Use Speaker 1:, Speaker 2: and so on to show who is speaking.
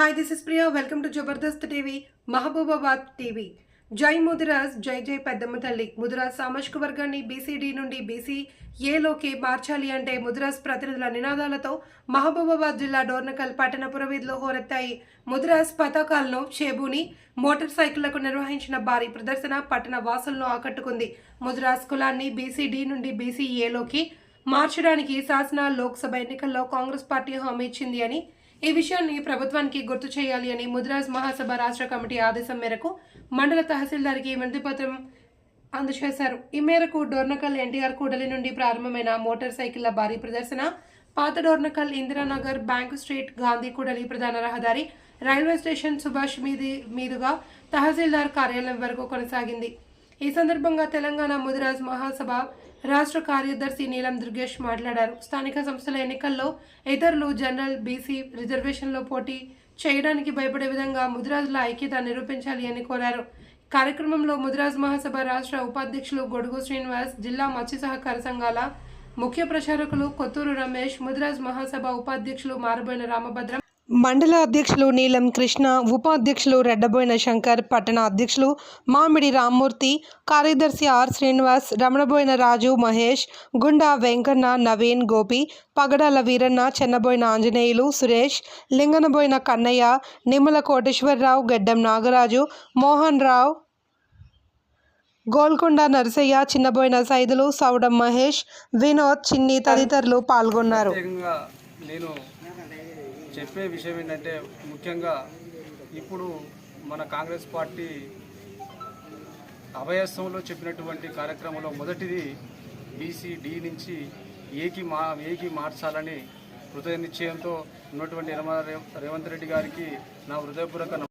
Speaker 1: Hi this is Priya welcome to Jabardasth TV Mahabubabad TV జై ముదిరాజ్ జై జై పెద్దమ్మ తల్లి ముదిరాజ్ సామాజిక వర్గాన్ని బీసీడీ నుండి బీసీ ఏలోకి మార్చాలి అంటే ముదిరాజ్ ప్రతినిధుల నినాదాలతో మహబూబాబాద్ జిల్లా డోర్నకల్ పట్టణ పురవీధిలో హోరెత్తాయి. ముదిరాజ్ పతాకాలను చేబూని మోటార్ సైకిళ్ళకు నిర్వహించిన భారీ ప్రదర్శన పట్టణ వాసులను ఆకట్టుకుంది. ముదిరాజ్ కులాన్ని బీసీడీ నుండి బీసీ ఏలోకి మార్చడానికి శాసన లోక్సభ ఎన్నికల్లో కాంగ్రెస్ పార్టీ హామీ ఇచ్చింది అని ఈ విషయాన్ని ప్రభుత్వానికి గుర్తు చేయాలి అని ముద్రాజ్ మహాసభ రాష్ట్ర కమిటీ ఆదేశం మేరకు మండల తహసీల్దార్కి వినతిపత్రం అందజేశారు. ఈ మేరకు డోర్నకల్ ఎన్టీఆర్ కూడలి నుండి ప్రారంభమైన మోటార్ సైకిళ్ళ భారీ ప్రదర్శన పాత డోర్నకల్ ఇందిరానగర్ బ్యాంకు స్ట్రీట్ గాంధీ కూడలి ప్రధాన రహదారి రైల్వే స్టేషన్ సుభాష్ మీది మీదుగా తహసీల్దార్ కార్యాలయం వరకు కొనసాగింది. ఈ సందర్భంగా తెలంగాణ ముదిరాజ్ మహాసభ రాష్ట్ర కార్యదర్శి నీలం దుర్గేష్ మాట్లాడారు. స్థానిక సంస్థల ఎన్నికల్లో ఇతరులు జనరల్ బీసీ రిజర్వేషన్లో పోటీ చేయడానికి భయపడే విధంగా ముదిరాజుల ఐక్యత నిరూపించాలి అని కోరారు. కార్యక్రమంలో ముదిరాజ్ మహాసభ రాష్ట్ర ఉపాధ్యక్షులు గొడుగు శ్రీనివాస్ జిల్లా మత్స్య సహకార సంఘాల ముఖ్య ప్రచారకులు కొత్తూరు రమేష్ ముదిరాజ్ మహాసభ ఉపాధ్యక్షులు మారుబోయిన రామభద్రం మండల అధ్యక్షులు నీలం కృష్ణ ఉపాధ్యక్షులు రెడ్డబోయిన శంకర్ పట్టణ అధ్యక్షులు మామిడి రామ్మూర్తి కార్యదర్శి ఆర్ శ్రీనివాస్ రమణబోయిన రాజు మహేష్ గుండా వెంకన్న నవీన్ గోపి పగడాల వీరన్న చెన్నబోయిన ఆంజనేయులు సురేష్ లింగనబోయిన కన్నయ్య నిమ్మల కోటేశ్వరరావు గెడ్డం నాగరాజు మోహన్ రావు గోల్కొండ నరసయ్య చిన్నబోయిన సైదులు సౌడం మహేష్ వినోద్ చిన్ని తదితరులు పాల్గొన్నారు.
Speaker 2: నేను చెప్పే విషయం ఏంటంటే ముఖ్యంగా ఇప్పుడు మన కాంగ్రెస్ పార్టీ అభయస్థంలో చెప్పినటువంటి కార్యక్రమంలో మొదటిది బీసీ డి నుంచి ఏకి మా ఏకి మార్చాలని హృదయ నిశ్చయంతో ఉన్నటువంటి యనమల రేవంత్ రెడ్డి గారికి నా హృదయపూర్వక